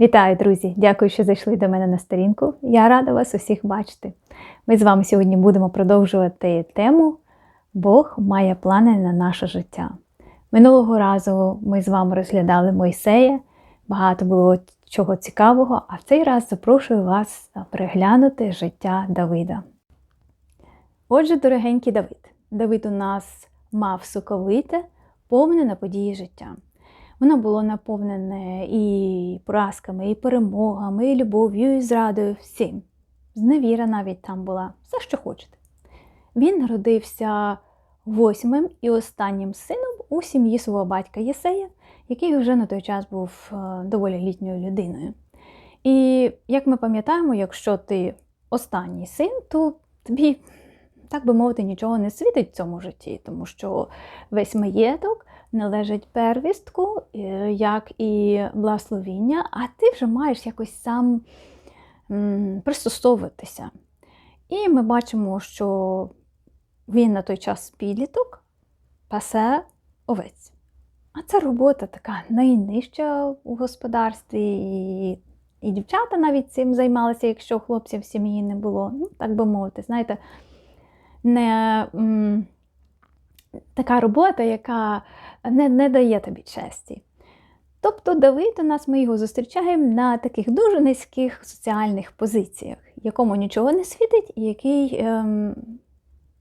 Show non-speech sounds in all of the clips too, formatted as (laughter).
Вітаю, друзі! Дякую, що зайшли до мене на сторінку. Я рада вас усіх бачити. Ми з вами сьогодні будемо продовжувати тему Бог має плани на наше життя. Минулого разу ми з вами розглядали Мойсея, багато було чого цікавого, а в цей раз запрошую вас переглянути життя Давида. Отже, дорогенький Давид. Давид у нас мав соковите, повне на події життя. Воно було наповнене і поразками, і перемогами, і любов'ю, і зрадою, всім. Зневіра навіть там була, все, що хочете. Він народився восьмим і останнім сином у сім'ї свого батька Єсея, який вже на той час був е, доволі літньою людиною. І як ми пам'ятаємо, якщо ти останній син, то тобі, так би мовити, нічого не світить в цьому житті, тому що весь маєток належить первістку, е, як і благословіння, а ти вже маєш якось сам пристосовуватися. І ми бачимо, що він на той час підліток пасе овець. А це робота така найнижча у господарстві, і і дівчата навіть цим займалися, якщо хлопців в сім'ї не було. Ну, так би мовити, знаєте, не м, така робота, яка не, не дає тобі честі. Тобто Давид у нас ми його зустрічаємо на таких дуже низьких соціальних позиціях, якому нічого не світить, і який, ем,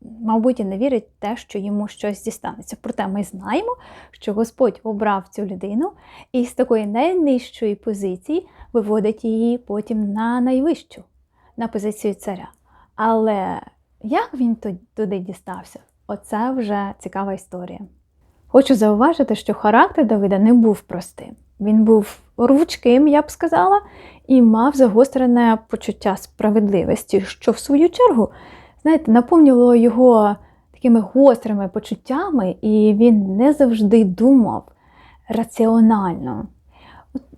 мабуть, і не вірить в те, що йому щось дістанеться. Проте ми знаємо, що Господь обрав цю людину і з такої найнижчої позиції виводить її потім на найвищу, на позицію царя. Але як він туди дістався? Оце вже цікава історія. Хочу зауважити, що характер Давида не був простим. Він був ручким, я б сказала, і мав загострене почуття справедливості, що, в свою чергу, знаєте, наповнювало його такими гострими почуттями, і він не завжди думав раціонально.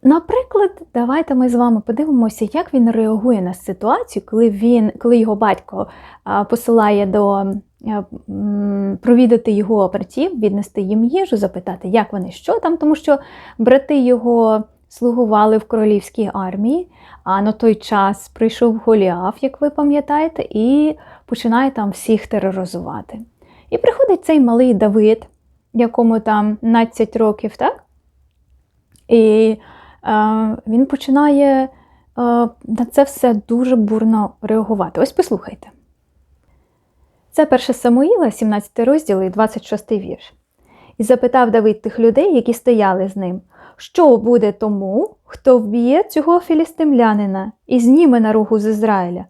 Наприклад, давайте ми з вами подивимося, як він реагує на ситуацію, коли він, коли його батько посилає до провідати його братів, віднести їм їжу, запитати, як вони, що там, тому що брати його слугували в королівській армії, а на той час прийшов Голіаф, як ви пам'ятаєте, і починає там всіх тероризувати. І приходить цей малий Давид, якому там 12 років, так? І е, він починає е, на це все дуже бурно реагувати. Ось послухайте. Це 1 Самуїла, 17 розділ і 26 вірш. І запитав Давид тих людей, які стояли з ним, що буде тому, хто вб'є цього філістимлянина і зніме на руку з Ізраїля?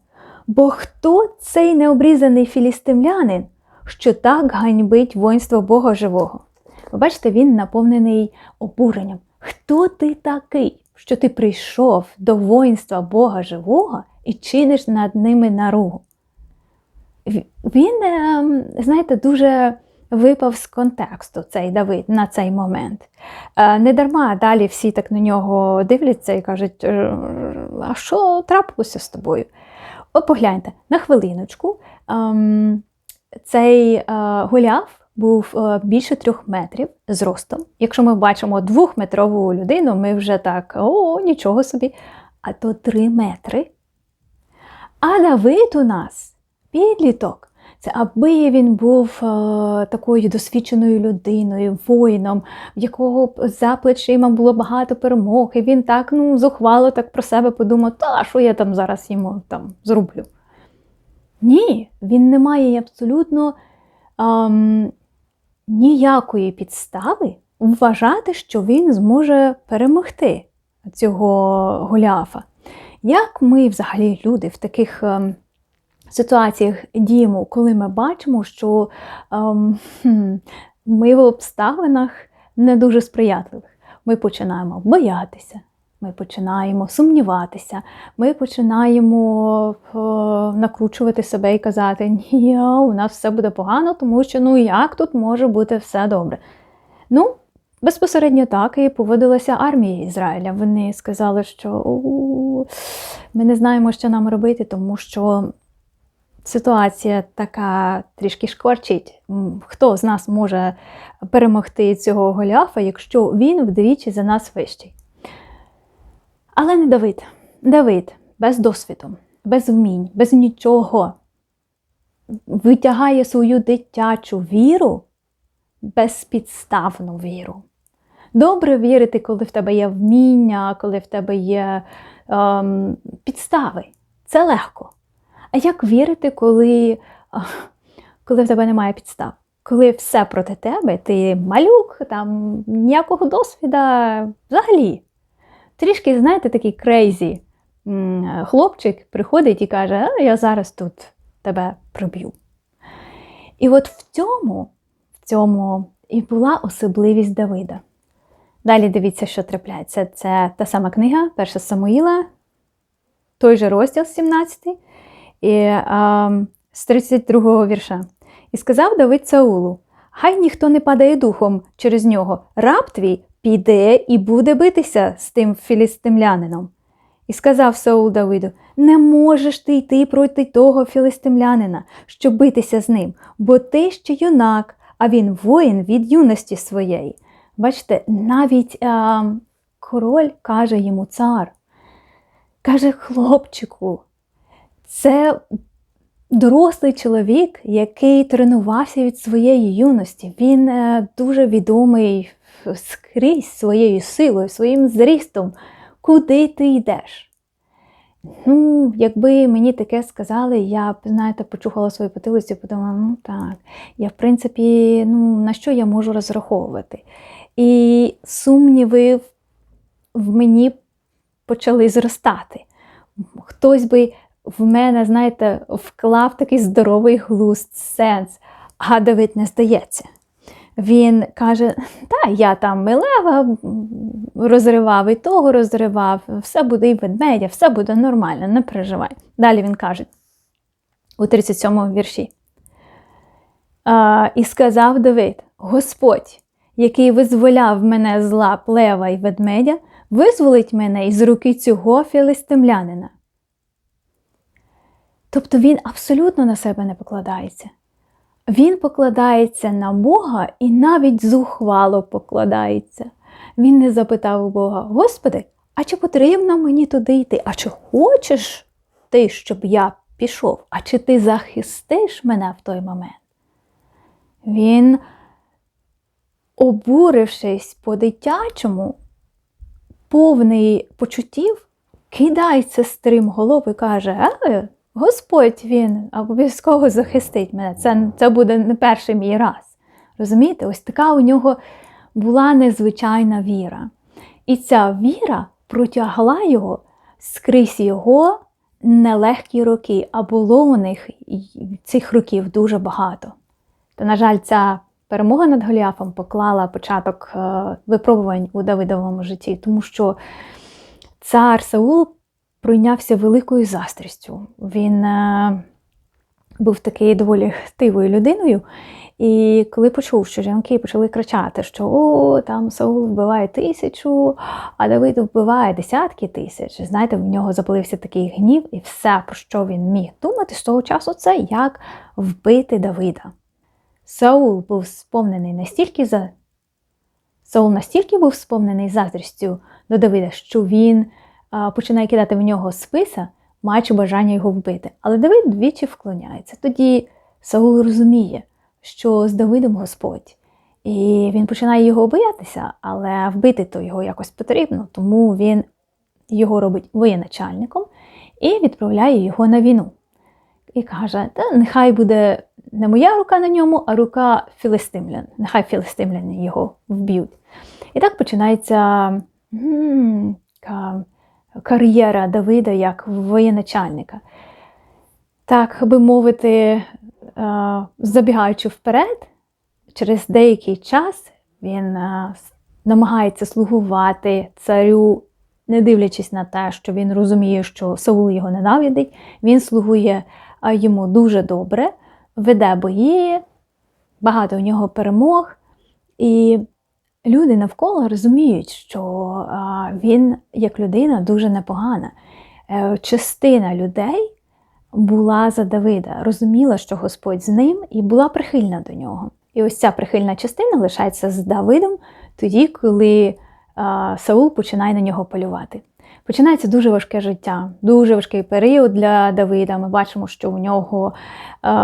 Бо хто цей необрізаний філістимлянин, що так ганьбить воїнство Бога живого? Ви бачите, він наповнений обуренням. Хто ти такий, що ти прийшов до воїнства Бога живого і чиниш над ними наругу? він, ем, знаєте, дуже випав з контексту цей Давид на цей момент. Е, не дарма далі всі так на нього дивляться і кажуть, «Е, а що трапилося з тобою? От погляньте, на хвилиночку ем, цей е, гуляв був більше трьох метрів зростом. Якщо ми бачимо двохметрову людину, ми вже так, о, нічого собі, а то три метри. А Давид у нас підліток. Це аби він був е, такою досвідченою людиною, воїном, в якого за плечима було багато перемог, і він так ну, зухвало так про себе подумав, та що я там зараз йому там зроблю. Ні, він не має абсолютно ем, ніякої підстави вважати, що він зможе перемогти цього Голіафа. Як ми, взагалі, люди в таких. Ем, ситуаціях діємо, коли ми бачимо, що ем, ми в обставинах не дуже сприятливих. Ми починаємо боятися, ми починаємо сумніватися, ми починаємо е, накручувати себе і казати, (laughs) ні, у нас все буде погано, тому що ну як тут може бути все добре. Ну, Безпосередньо так і поводилася армія Ізраїля. Вони сказали, що ми не знаємо, що нам робити, тому що ситуація така трішки шкварчить. Хто з нас може перемогти цього Голіафа, якщо він вдвічі за нас вищий? Але не Давид. Давид без досвіду, без вмінь, без нічого витягає свою дитячу віру, безпідставну віру. Добре вірити, коли в тебе є вміння, коли в тебе є ем, підстави. Це легко. А як вірити, коли, коли в тебе немає підстав? Коли все проти тебе, ти малюк, там ніякого досвіду взагалі. Трішки, знаєте, такий крейзі хлопчик приходить і каже, а я зараз тут тебе приб'ю. І от в цьому, в цьому і була особливість Давида. Далі дивіться, що трапляється. Це та сама книга, перша Самуїла, той же розділ 17, і, а, з 32 го вірша. І сказав Давид Саулу: Хай ніхто не падає духом через нього. Раб твій піде і буде битися з тим філістимлянином. І сказав Саул Давиду: Не можеш ти йти проти того філистимлянина, щоб битися з ним, бо ти ще юнак, а він воїн від юності своєї. Бачите, навіть а, король каже йому цар, каже хлопчику, це дорослий чоловік, який тренувався від своєї юності. Він е, дуже відомий скрізь своєю силою, своїм зрістом. Куди ти йдеш? Ну, якби мені таке сказали, я б, знаєте, почухала свою потилицю і подумала, ну так, я, в принципі, ну, на що я можу розраховувати? І сумніви в мені почали зростати. Хтось би в мене, знаєте, вклав такий здоровий глузд, сенс, а Давид не здається. Він каже: Та, я там милева розривав і того розривав, все буде і ведмедя, все буде нормально, не переживай. Далі він каже у 37-му вірші. І сказав Давид: Господь, який визволяв мене з лап лева і ведмедя, визволить мене із руки цього філистимлянина. Тобто він абсолютно на себе не покладається. Він покладається на Бога і навіть зухвало покладається. Він не запитав у Бога: Господи, а чи потрібно мені туди йти? А чи хочеш ти, щоб я пішов? А чи ти захистиш мене в той момент? Він, обурившись по-дитячому, повний почуттів, кидається стрим голови і каже: е, Господь він обов'язково захистить мене. Це це буде не перший мій раз. Розумієте? Ось така у нього була незвичайна віра. І ця віра протягла його скрізь його нелегкі роки, а було у них цих років дуже багато. То, на жаль, ця перемога над Голіафом поклала початок е, випробувань у Давидовому житті, тому що цар Саул пройнявся великою застрістю. Він е, був такий доволі хтивою людиною. І коли почув, що жінки почали кричати, що о, там Саул вбиває тисячу, а Давид вбиває десятки тисяч, знаєте, в нього запалився такий гнів, і все, про що він міг думати з того часу, це як вбити Давида. Саул був сповнений настільки за Саул настільки був сповнений заздрістю до Давида, що він починає кидати в нього списа, маючи бажання його вбити. Але Давид двічі вклоняється. Тоді Саул розуміє, що з Давидом Господь. І він починає його боятися, але вбити то його якось потрібно, тому він його робить воєначальником і відправляє його на війну. І каже: Та нехай буде не моя рука на ньому, а рука філистимлян. Нехай філистимляни його вб'ють. І так починається кар'єра Давида як воєначальника. Так би мовити, е, забігаючи вперед, через деякий час він е, намагається слугувати царю, не дивлячись на те, що він розуміє, що Саул його ненавидить, він слугує е, йому дуже добре, веде бої, багато у нього перемог. І люди навколо розуміють, що він, як людина, дуже непогана. Е, частина людей була за Давида, розуміла, що Господь з ним, і була прихильна до нього. І ось ця прихильна частина лишається з Давидом тоді, коли Саул починає на нього полювати. починається дуже важке життя, дуже важкий період для Давида. Ми бачимо, що у нього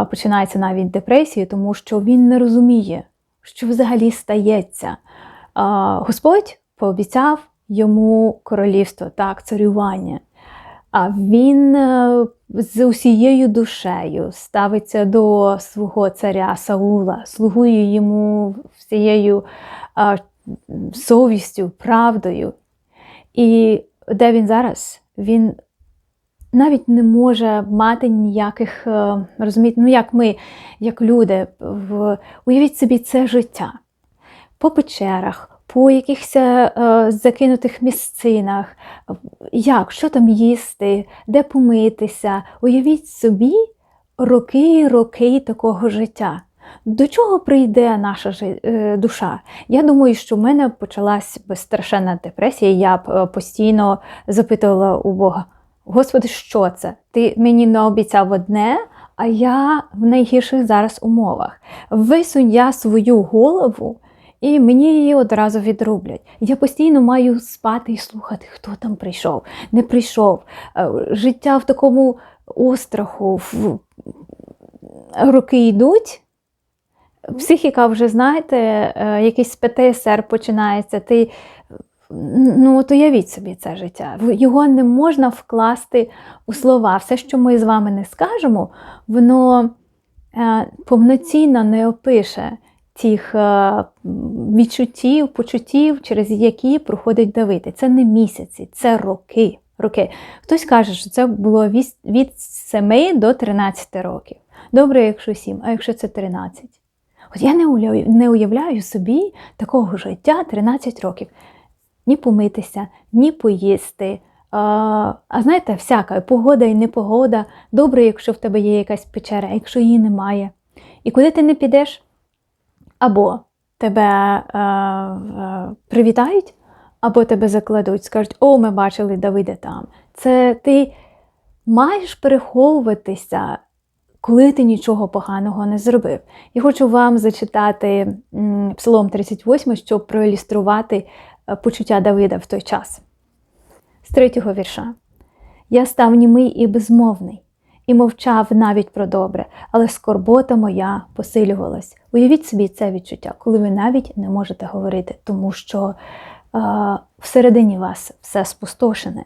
починається навіть депресія, тому що він не розуміє, що взагалі стається. Господь пообіцяв йому королівство, так, царювання. А він е, з усією душею ставиться до свого царя Саула, слугує йому всією совістю, правдою. І де він зараз? Він навіть не може мати ніяких, е, розумієте, ну як ми, як люди, в, уявіть собі це життя по печерах, по якихось е, закинутих місцинах, як, що там їсти, де помитися. Уявіть собі роки і роки такого життя. До чого прийде наша е, душа? Я думаю, що в мене почалась страшенна депресія. Я е, постійно запитувала у Бога: Господи, що це? Ти мені наобіцяв одне, а я в найгірших зараз умовах. Висунь я свою голову, і мені її одразу відрублять. Я постійно маю спати і слухати, хто там прийшов, не прийшов. Е, Життя в такому остраху, роки йдуть. Психіка вже, знаєте, е, якийсь ПТСР починається. Ти, ну, от уявіть собі це життя. Його не можна вкласти у слова. Все, що ми з вами не скажемо, воно е, повноцінно не опише тих е, відчуттів, почуттів, через які проходить Давид. Це не місяці, це роки. роки. Хтось каже, що це було від, від 7 до 13 років. Добре, якщо 7, а якщо це 13. От я не уявляю собі такого життя 13 років. Ні помитися, ні поїсти. А, а знаєте, всяка погода і непогода. Добре, якщо в тебе є якась печера, а якщо її немає. І куди ти не підеш, або тебе е, е, привітають, або тебе закладуть, скажуть, о, ми бачили Давида там. Це ти маєш переховуватися, коли ти нічого поганого не зробив. Я хочу вам зачитати Псалом 38, щоб проілюструвати е, почуття Давида в той час. З третього вірша. Я став німий і безмовний, і мовчав навіть про добре, але скорбота моя посилювалась. Уявіть собі це відчуття, коли ви навіть не можете говорити, тому що е, всередині вас все спустошене.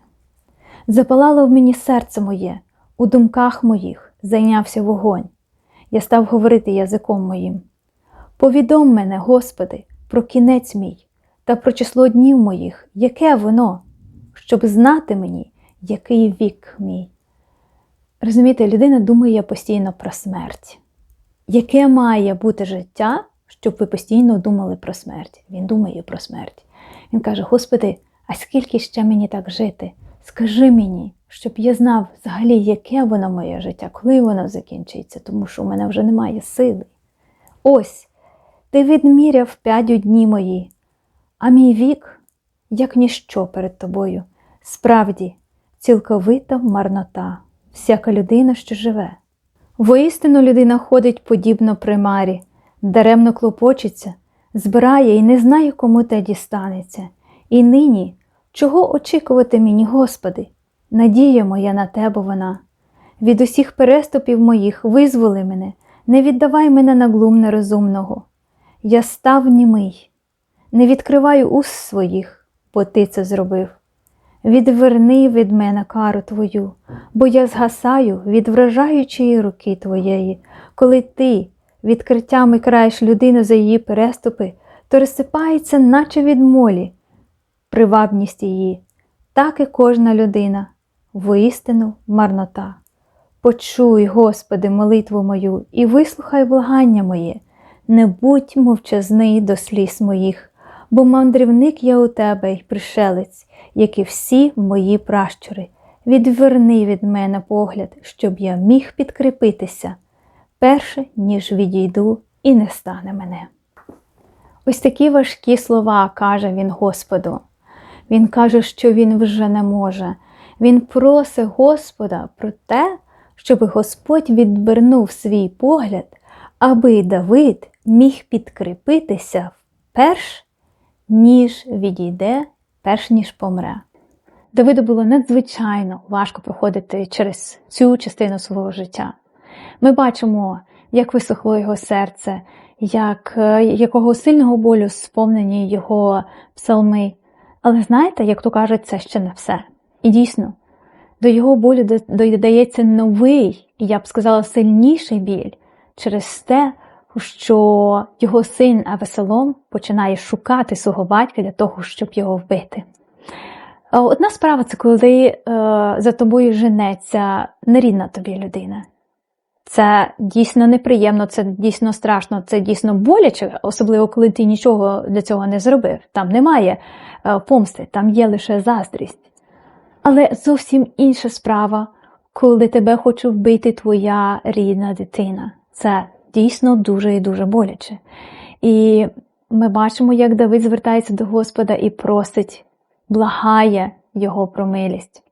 Запалало в мені серце моє, у думках моїх зайнявся вогонь. Я став говорити язиком моїм. Повідом мене, Господи, про кінець мій та про число днів моїх, яке воно, щоб знати мені, який вік мій. Розумієте, людина думає постійно про смерть. Яке має бути життя, щоб ви постійно думали про смерть? Він думає про смерть. Він каже: Господи, а скільки ще мені так жити? Скажи мені, щоб я знав взагалі, яке воно моє життя, коли воно закінчиться, тому що у мене вже немає сили. Ось, ти відміряв п'ять дні мої, а мій вік, як ніщо перед тобою. Справді, цілковита марнота, всяка людина, що живе. Воістину людина ходить подібно примарі, даремно клопочеться, збирає і не знає, кому те дістанеться. І нині, чого очікувати мені, Господи? Надія моя на Тебе вона. Від усіх переступів моїх визволи мене, не віддавай мене на глум нерозумного. Я став німий, не відкриваю уст своїх, бо ти це зробив. Відверни від мене кару Твою, бо я згасаю від вражаючої руки Твоєї, коли ти відкриттями краєш людину за її переступи, то розсипається, наче від молі, привабність її, так і кожна людина, воістину марнота. Почуй, Господи, молитву мою, і вислухай благання моє, не будь мовчазний до сліз моїх, бо мандрівник я у тебе й пришелець, як і всі мої пращури. Відверни від мене погляд, щоб я міг підкріпитися, перше, ніж відійду, і не стане мене. Ось такі важкі слова каже він Господу. Він каже, що він вже не може. Він просить Господа про те, щоб Господь відвернув свій погляд, аби Давид міг підкріпитися перш, ніж відійде, перш ніж помре. Давиду було надзвичайно важко проходити через цю частину свого життя. Ми бачимо, як висохло його серце, як, е, якого сильного болю сповнені його псалми. Але знаєте, як то кажуть, це ще не все. І дійсно, до його болю додається новий, я б сказала, сильніший біль через те, що його син Авесолом починає шукати свого батька для того, щоб його вбити. Одна справа це коли е, за тобою женеться нерідна тобі людина. Це дійсно неприємно, це дійсно страшно, це дійсно боляче, особливо коли ти нічого для цього не зробив. Там немає е, помсти, там є лише заздрість. Але зовсім інша справа, коли тебе хоче вбити твоя рідна дитина. Це дійсно дуже і дуже боляче. І ми бачимо, як Давид звертається до Господа і просить, благає його про милість.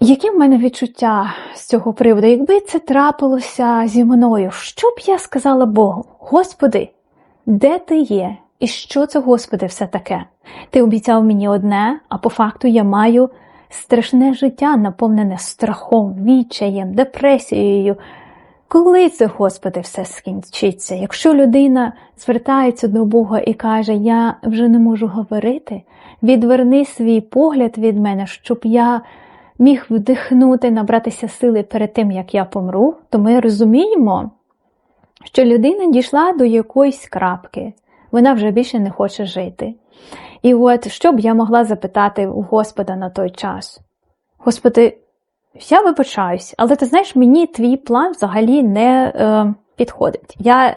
Які в мене відчуття з цього приводу? Якби це трапилося зі мною, що б я сказала Богу? Господи, де ти є? І що це, Господи, все таке? Ти обіцяв мені одне, а по факту я маю страшне життя, наповнене страхом, відчаєм, депресією. Коли це, Господи, все скінчиться? Якщо людина звертається до Бога і каже, я вже не можу говорити, відверни свій погляд від мене, щоб я міг вдихнути, набратися сили перед тим, як я помру, то ми розуміємо, що людина дійшла до якоїсь крапки, вона вже більше не хоче жити. І от що б я могла запитати у Господа на той час? Господи, я вибачаюсь, але ти знаєш, мені твій план взагалі не е, підходить. Я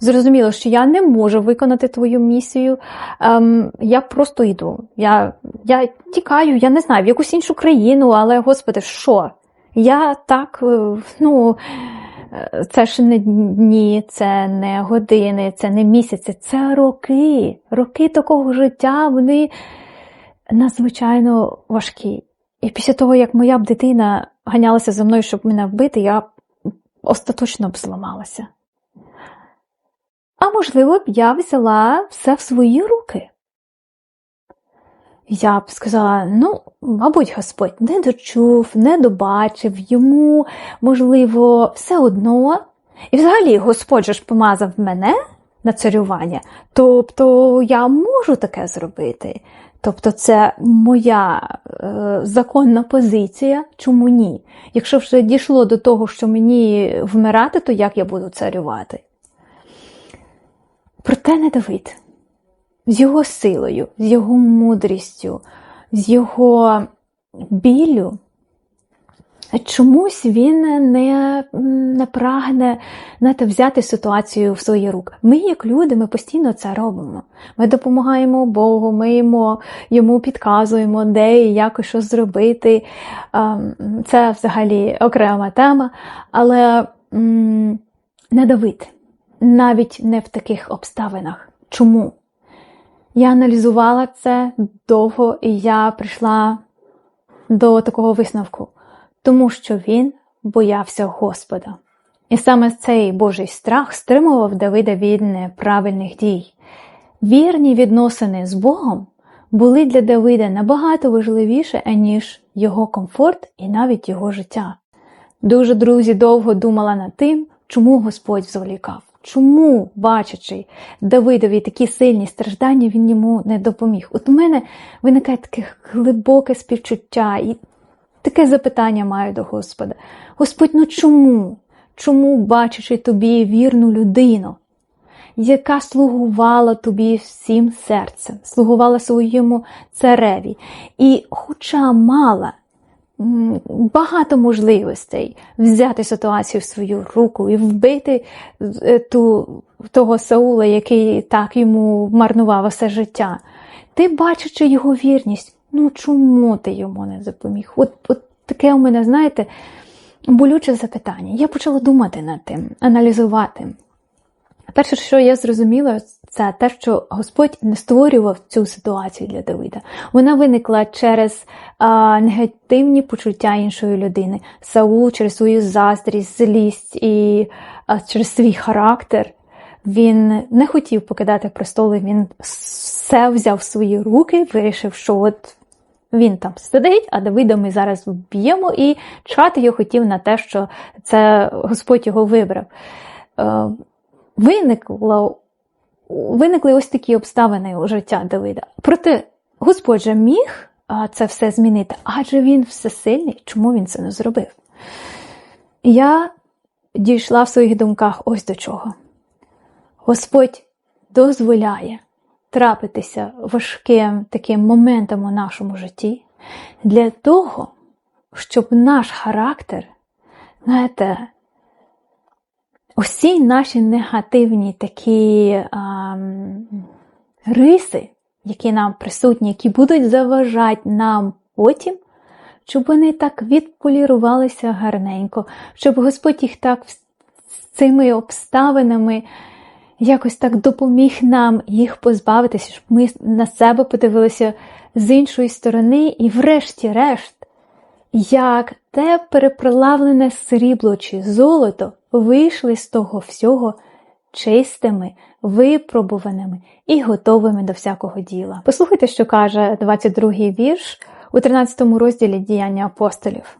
зрозуміла, що я не можу виконати твою місію. Ем, я просто йду. Я, я тікаю, я не знаю, в якусь іншу країну, але, Господи, що? Я так, е, ну. е, Це ж не дні, це не години, це не місяці, це роки. Роки такого життя, вони надзвичайно важкі. І після того, як моя б дитина ганялася за мною, щоб мене вбити, я остаточно б зламалася. А можливо б я взяла все в свої руки. Я б сказала, ну, мабуть, Господь не дочув, не добачив йому, можливо, все одно. І взагалі Господь же ж помазав мене на царювання, тобто я можу таке зробити. Тобто це моя е, законна позиція, чому ні? Якщо вже дійшло до того, що мені вмирати, то як я буду царювати? Проте не Давид. З його силою, з його мудрістю, з його біллю. Чомусь він не, не прагне знаєте, взяти ситуацію в свої руки. Ми, як люди, ми постійно це робимо. Ми допомагаємо Богу, ми йому, йому підказуємо, де і як і що зробити. Ем, Це взагалі окрема тема. Але не Давид, навіть не в таких обставинах. Чому? Я аналізувала це довго, і я прийшла до такого висновку, тому що він боявся Господа. І саме цей Божий страх стримував Давида від неправильних дій. Вірні відносини з Богом були для Давида набагато важливіше, аніж його комфорт і навіть його життя. Дуже друзі довго думала над тим, чому Господь зволікав. Чому, бачачи Давидові такі сильні страждання, він йому не допоміг? От у мене виникає таке глибоке співчуття і таке запитання маю до Господа. Господь, ну чому? Чому, бачачи тобі вірну людину, яка слугувала тобі всім серцем, слугувала своєму цареві, і, хоча мала багато можливостей взяти ситуацію в свою руку і вбити ту, того Саула, який так йому марнував все життя. Ти, бачачи його вірність, ну чому ти йому не допоміг? От, от таке у мене, знаєте, болюче запитання. Я почала думати над тим, аналізувати. Перше, що я зрозуміла, це те, що Господь не створював цю ситуацію для Давида. Вона виникла через а, негативні почуття іншої людини. Саул через свою заздрість, злість і а, через свій характер Він не хотів покидати престоли, він все взяв в свої руки, вирішив, що от він там сидить, а Давида ми зараз вб'ємо, і чати його хотів на те, що це Господь його вибрав. Е, Виникло, виникли ось такі обставини у життя Давида. Проте Господь же міг це все змінити, адже він всесильний, чому він це не зробив? Я дійшла в своїх думках ось до чого. Господь дозволяє трапитися важким таким моментом у нашому житті. Для того, щоб наш характер, знаєте, усі наші негативні такі а, риси, які нам присутні, які будуть заважати нам потім, щоб вони так відполірувалися гарненько, щоб Господь їх так з цими обставинами якось так допоміг нам їх позбавитися, щоб ми на себе подивилися з іншої сторони, і, врешті-решт, як те переплавлене срібло чи золото вийшли з того всього чистими, випробуваними і готовими до всякого діла. Послухайте, що каже 22-й вірш у 13 розділі діяння апостолів.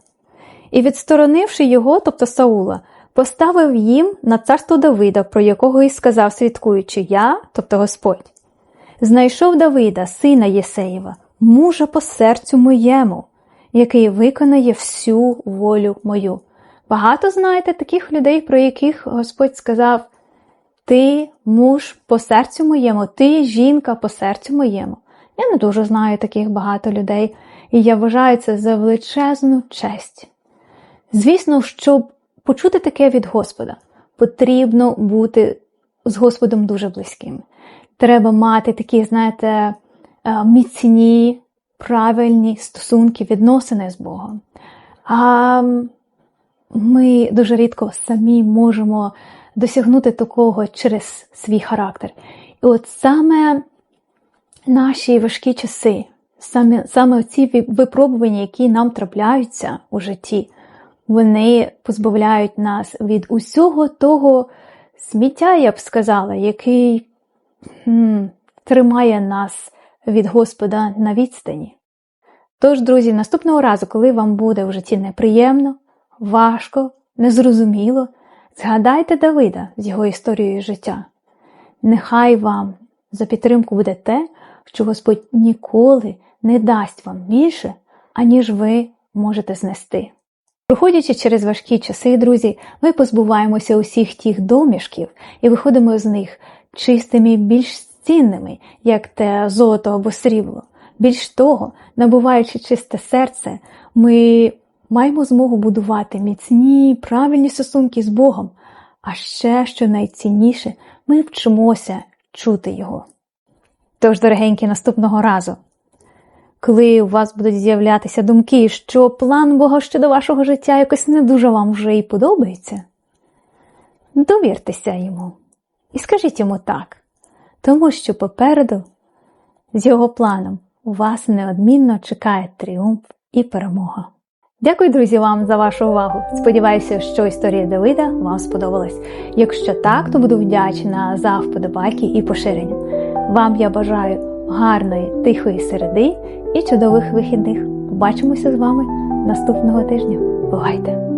І відсторонивши його, тобто Саула, поставив їм на царство Давида, про якого і сказав, свідкуючи я, тобто Господь. Знайшов Давида, сина Єсеєва, мужа по серцю моєму, який виконає всю волю мою. Багато знаєте таких людей, про яких Господь сказав: Ти муж по серцю моєму, ти жінка по серцю моєму. Я не дуже знаю таких багато людей, і я вважаю це за величезну честь. Звісно, щоб почути таке від Господа, потрібно бути з Господом дуже близьким. Треба мати такі, знаєте, е, міцні, правильні стосунки, відносини з Богом. А ми дуже рідко самі можемо досягнути такого через свій характер. І от саме наші важкі часи, саме саме ці випробування, які нам трапляються у житті, вони позбавляють нас від усього того сміття, я б сказала, який м, тримає нас від Господа на відстані. Тож, друзі, наступного разу, коли вам буде в житті неприємно, важко, незрозуміло, згадайте Давида з його історією життя. Нехай вам за підтримку буде те, що Господь ніколи не дасть вам більше, аніж ви можете знести. Проходячи через важкі часи, друзі, ми позбуваємося усіх тих домішків і виходимо з них чистими, більш цінними, як те золото або срібло. Більш того, набуваючи чисте серце, ми маємо змогу будувати міцні, правильні стосунки з Богом, а ще, що найцінніше, ми вчимося чути Його. Тож, дорогенькі, наступного разу, коли у вас будуть з'являтися думки, що план Бога щодо вашого життя якось не дуже вам вже і подобається, довіртеся йому і скажіть йому так, тому що попереду з його планом у вас неодмінно чекає тріумф і перемога. Дякую, друзі, вам за вашу увагу. Сподіваюся, що історія Давида вам сподобалась. Якщо так, то буду вдячна за вподобайки і поширення. Вам я бажаю гарної, тихої середи і чудових вихідних. Побачимося з вами наступного тижня. Бувайте!